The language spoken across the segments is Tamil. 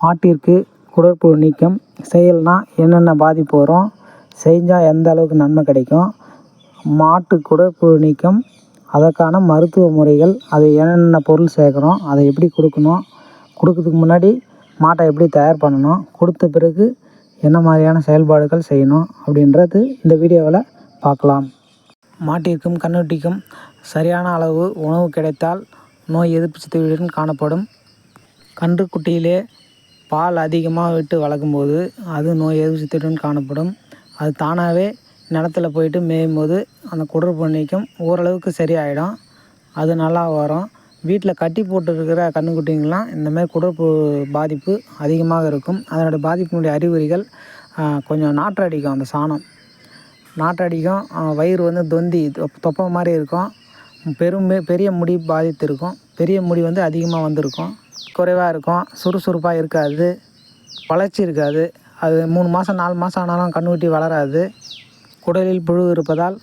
மாட்டிற்கு குடற்புழு நீக்கம் செய்யலைன்னா என்னென்ன பாதிப்பு வரும் செஞ்சால் எந்த அளவுக்கு நன்மை கிடைக்கும் மாட்டு குடற்புழு நீக்கம் அதற்கான மருத்துவ முறைகள் அது என்னென்ன பொருள் சேர்க்கணும் அதை எப்படி கொடுக்கணும் கொடுக்கறதுக்கு முன்னாடி மாட்டை எப்படி தயார் பண்ணணும் கொடுத்த பிறகு என்ன மாதிரியான செயல்பாடுகள் செய்யணும் அப்படின்றது இந்த வீடியோவில் பார்க்கலாம். மாட்டிற்கும் கண்ணுட்டிக்கும் சரியான அளவு உணவு கிடைத்தால் நோய் எதிர்ப்பு சக்தியுடன் காணப்படும். கன்றுக்குட்டியிலே பால் அதிகமாக விட்டு வளர்க்கும்போது அது நோய் எதிர்ப்பு சக்தியுடன் காணப்படும். அது தானாகவே நிலத்துல போயிட்டு மேயும் போது அந்த குடற்புழு நீக்கம் ஓரளவுக்கு சரியாயிடும். அது நல்லா வரும். வீட்டில் கட்டி போட்டுருக்கிற கன்றுக்குட்டிங்கலாம் இந்தமாதிரி குடற்பு பாதிப்பு அதிகமாக இருக்கும். அதனுடைய பாதிப்பினுடைய அறிகுறிகள் கொஞ்சம் நாற்றடிக்கும் அந்த சாணம். நாற்றடிக்கும். வயிறு வந்து தொந்தி தொப் தொப்பை மாதிரி இருக்கும். பெரும் பெரிய முடி பாதித்து இருக்கும் பெரிய முடி வந்து அதிகமாக வந்திருக்கும். குறைவாக இருக்கும். சுறுசுறுப்பாக இருக்காது. வளர்ச்சி இருக்காது. அது மூணு மாதம் நாலு மாதம் ஆனாலும் கன்றுக்குட்டி வளராது. குடலில் புழு இருப்பதால்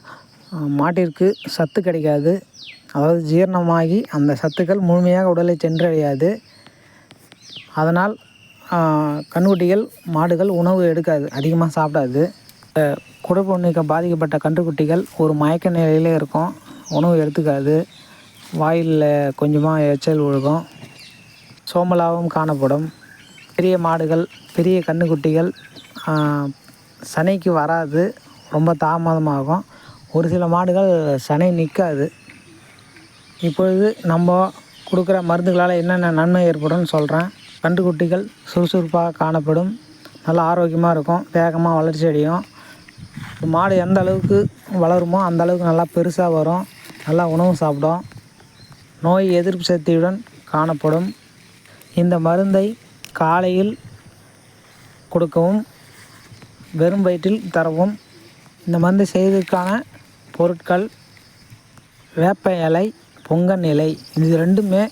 மாட்டிற்கு சத்து கிடைக்காது. அதாவது ஜீரணமாகி அந்த சத்துக்கள் முழுமையாக உடலை சென்றடையாது. அதனால் கன்றுக்குட்டிகள் மாடுகள் உணவு எடுக்காது. அதிகமாக சாப்பிடாது. குடற்புழு நீக்கம் பாதிக்கப்பட்ட கன்றுக்குட்டிகள் ஒரு மயக்க நிலையிலே இருக்கும். உணவு எடுத்துக்காது. வாயில் கொஞ்சமாக எச்சல் ஒழுகும் சோம்பலாகவும் காணப்படும். பெரிய மாடுகள் பெரிய கன்றுக்குட்டிகள் சனைக்கு வராது. ரொம்ப தாமதமாகும். ஒரு சில மாடுகள் சனை நிற்காது. இப்பொழுது நம்ம கொடுக்குற மருந்துகளால் என்னென்ன நன்மை ஏற்படும்னு சொல்கிறேன் கன்றுக்குட்டிகள் சுறுசுறுப்பாக காணப்படும். நல்லா ஆரோக்கியமாக இருக்கும். வேகமாக வளர்ச்சி அடையும். மாடு எந்த அளவுக்கு வளருமோ அந்த அளவுக்கு நல்லா பெருசாக வரும். நல்லா உணவு சாப்பிடும். நோய் எதிர்ப்பு சக்தியுடன் காணப்படும். இந்த மருந்தை காலையில் கொடுக்கவும் வெறும் வயிற்றில் தரவும். இந்த மருந்து செய்வதற்கான பொருட்கள் வேப்ப இலை பொங்கன் இலை இது ரெண்டுமே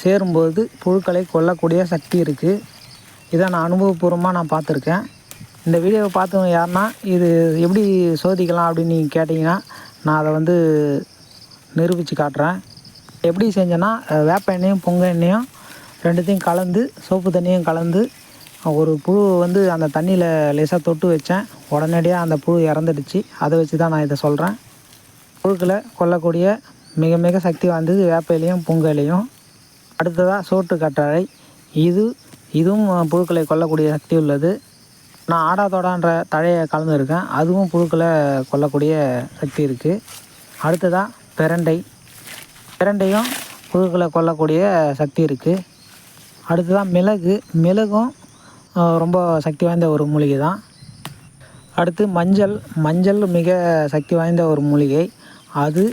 சேரும்போது புழுக்களை கொல்லக்கூடிய சக்தி இருக்குது இதை நான் அனுபவபூர்வமாக நான் பார்த்துருக்கேன். இந்த வீடியோவை பார்த்தவங்க யாருன்னா இது எப்படி சோதிக்கலாம் அப்படின்னு நீங்கள் கேட்டிங்கன்னா நான் அதை வந்து நிரூபித்து காட்டுறேன். எப்படி செஞ்சேன்னா வேப்ப எண்ணெயும் பொங்க எண்ணெயும் ரெண்டுத்தையும் கலந்து சோப்பு தண்ணியும் கலந்து ஒரு புழு வந்து அந்த தண்ணியில் லேசாக தொட்டு வச்சேன். உடனடியாக அந்த புழு இறந்துடுச்சு. அதை வச்சு தான் நான் இதை சொல்கிறேன் புழுக்களை கொல்லக்கூடிய மிக மிக சக்தி வாய்ந்தது வேப்பையிலையும் இலையும் அடுத்ததாக சோற்று கற்றாழை. இது இதுவும் புழுக்களை கொல்லக்கூடிய சக்தி உள்ளது. நான் ஆடாதோடான்ற தழையை கலந்துருக்கேன். அதுவும் புழுக்களை கொல்லக்கூடிய சக்தி இருக்குது அடுத்ததாக பிரண்டை. பிரண்டையும் புழுக்களை கொல்லக்கூடிய சக்தி இருக்குது அடுத்ததாக மிளகு. மிளகும் ரொம்ப சக்தி வாய்ந்த ஒரு மூலிகை தான் அடுத்து மஞ்சள். மஞ்சள் மிக சக்தி வாய்ந்த ஒரு மூலிகை. அது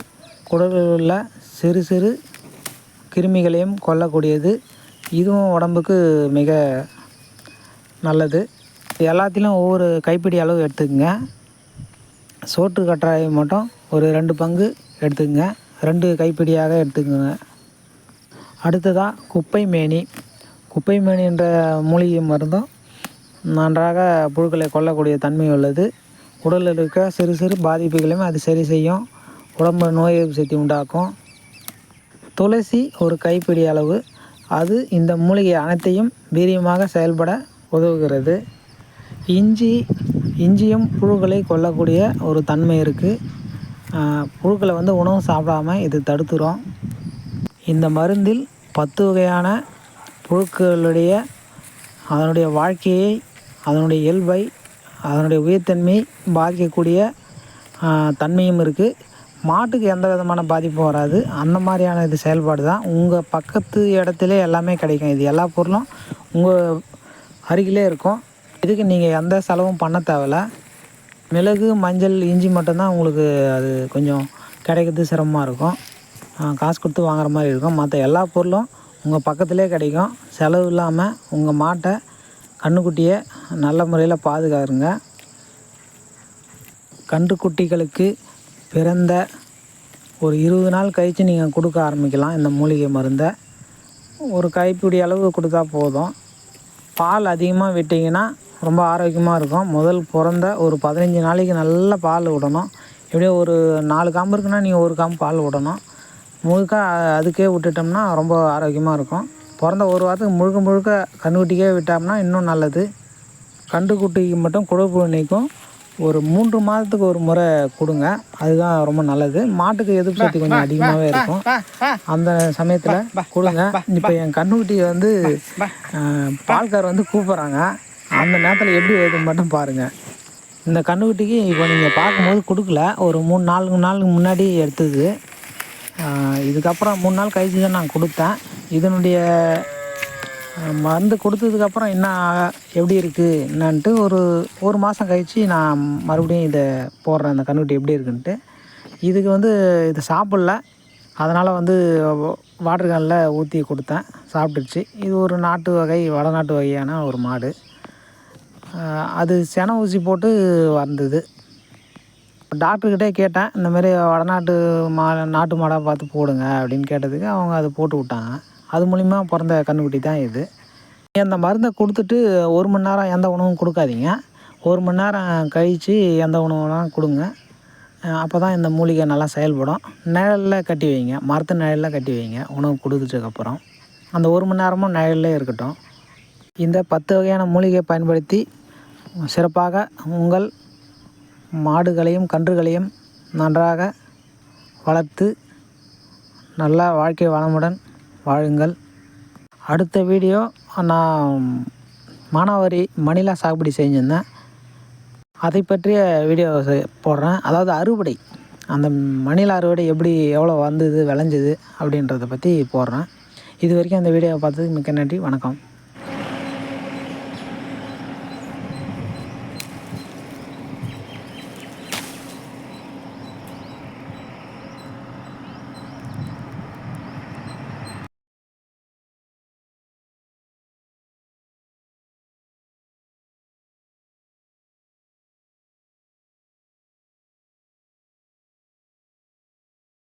குடலில் உள்ள சிறு சிறு கிருமிகளையும் கொல்லக்கூடியது. இதுவும் உடம்புக்கு மிக நல்லது. எல்லாத்திலும் ஒவ்வொரு கைப்பிடி அளவு எடுத்துக்கங்க. சோற்று கற்றாழை மட்டும் ஒரு ரெண்டு பங்கு எடுத்துக்கங்க. ரெண்டு கைப்பிடியாக எடுத்துக்கோங்க. அடுத்ததாக குப்பை மேனி. குப்பைமேனி என்ற மூலிகை மருந்தும் நன்றாக புழுக்களை கொல்லக்கூடிய தன்மை உள்ளது. உடலில் இருக்க சிறு சிறு பாதிப்புகளையும் அது சரி செய்யும். உடம்பு நோய் எதிர்ப்பு சக்தி உண்டாக்கும். துளசி ஒரு கைப்பிடி அளவு. அது இந்த மூலிகை அனைத்தையும் வீரியமாக செயல்பட உதவுகிறது. இஞ்சி இஞ்சியும் புழுக்களை கொல்லக்கூடிய ஒரு தன்மை இருக்குது புழுக்களை வந்து உணவு சாப்பிடாம இது தடுத்துரும். இந்த மருந்தில் பத்து வகையான புழுக்களுடைய அதனுடைய வாழ்க்கையை அதனுடைய இயல்பை அதனுடைய உயிர்த்தன்மையை பாதிக்கக்கூடிய தன்மையும் இருக்குது மாட்டுக்கு எந்த விதமான பாதிப்பும் வராது. அந்த மாதிரியான இது செயல்பாடு தான் உங்கள் பக்கத்து இடத்துல எல்லாமே கிடைக்கும். இது எல்லா பொருளும் உங்கள் அருகிலே இருக்கும். இதுக்கு நீங்கள் எந்த செலவும் பண்ண தேவையில்ல. மிளகு மஞ்சள் இஞ்சி மட்டும்தான் உங்களுக்கு அது கொஞ்சம் கிடைக்கிறது சிரமமாக இருக்கும். காசு கொடுத்து வாங்குற மாதிரி இருக்கும். மற்ற எல்லா பொருளும் உங்கள் பக்கத்துலேயே கிடைக்கும். செலவு இல்லாமல் உங்கள் மாட்டை கன்றுக்குட்டியை நல்ல முறையில் பாதுகாருங்க. கன்றுக்குட்டிகளுக்கு பிறந்த ஒரு இருபது நாள் கழித்து நீங்கள் கொடுக்க ஆரம்பிக்கலாம் இந்த மூலிகை மருந்தை. ஒரு கைப்பிடி அளவு கொடுத்தா போதும். பால் அதிகமாக விட்டிங்கன்னா ரொம்ப ஆரோக்கியமாக இருக்கும். முதல் பிறந்த ஒரு பதினஞ்சு நாளைக்கு நல்ல பால் விடணும். எப்படியும் ஒரு நாலு காம்பு இருக்குன்னா நீங்கள் ஒரு காம்பு பால் விடணும். முழுக்க அதுக்கே விட்டுட்டோம்னா ரொம்ப ஆரோக்கியமாக இருக்கும். பிறந்த ஒரு வாரத்துக்கு முழுக்க முழுக்க கன்றுக்குட்டிக்கே விட்டோம்னா இன்னும் நல்லது. கன்றுக்குட்டிக்கு மட்டும் குடற்புழு நீக்கம். ஒரு மூன்று மாதத்துக்கு ஒரு முறை கொடுங்க. அதுதான் ரொம்ப நல்லது. மாட்டுக்கு எதிர்ப்பு சக்தி கொஞ்சம் அதிகமாகவே இருக்கும். அந்த சமயத்தில் கொடுங்க. இப்போ என் கன்றுக்குட்டி வந்து பால்கார் வந்து கூப்பிட்றாங்க. அந்த நேரத்தில் எப்படி வருதுன்னு மட்டும் பாருங்கள் இந்த கன்றுக்குட்டிக்கு இப்போ நீங்கள் பார்க்கும்போது கொடுக்கல. ஒரு மூணு நாலு நாளுக்கு முன்னாடி எடுத்தது. இதுக்கப்புறம் மூணு நாள் கழிச்சு தான் நான் கொடுத்தேன். இதனுடைய மருந்து கொடுத்ததுக்கப்புறம் என்ன எப்படி இருக்குது என்னான்ட்டு ஒரு ஒரு மாதம் கழித்து நான் மறுபடியும் இதை போடுறேன் இந்த கன்றுக்குட்டி எப்படி இருக்குன்ட்டு. இதுக்கு வந்து இது சாப்பிடல. அதனால் வந்து வாட்டர் கேனில் ஊற்றி கொடுத்தேன் சாப்பிட்டுருச்சு. இது ஒரு நாட்டு வகை வடநாட்டு வகையான ஒரு மாடு. அது சென ஊசி போட்டு வந்தது. டாக்டர்கிட்டே கேட்டேன் இந்த மாதிரி வடநாட்டு மா நாட்டு மாடாக பார்த்து போடுங்க அப்படின்னு கேட்டதுக்கு அவங்க அதை போட்டு விட்டாங்க. அது மூலிமா பிறந்த கன்றுக்குட்டி தான் இது. அந்த மருந்தை கொடுத்துட்டு ஒரு மணி நேரம் எந்த உணவும் கொடுக்காதீங்க. ஒரு மணி நேரம் கழித்து எந்த உணவுலாம் கொடுங்க. அப்போ தான் இந்த மூலிகை நல்லா செயல்படும். நிழலில் கட்டி வைங்க. மரத்து நிழலில் கட்டி வைங்க. உணவு கொடுத்துட்டதுக்கப்புறம் அந்த ஒரு மணி நேரமும் நிழல்லே இருக்கட்டும். இந்த பத்து வகையான மூலிகையை பயன்படுத்தி சிறப்பாக உங்கள் மாடுகளையும் கன்றுகளையும் நன்றாக வளர்த்து நல்ல வாழ்க்கை வளமுடன் வாழுங்கள். அடுத்த வீடியோ நான் மானாவாரி மணிலா சாகுபடி செஞ்சுருந்தேன். அதை பற்றிய வீடியோ செ- போடுறேன். அதாவது அறுவடை. அந்த மணிலா அறுவடை எப்படி எவ்வளோ வந்தது விளைஞ்சது அப்படின்றத பற்றி போடுறேன். இது வரைக்கும் அந்த வீடியோவை பார்த்ததுக்கு மிக்க நன்றி. வணக்கம்.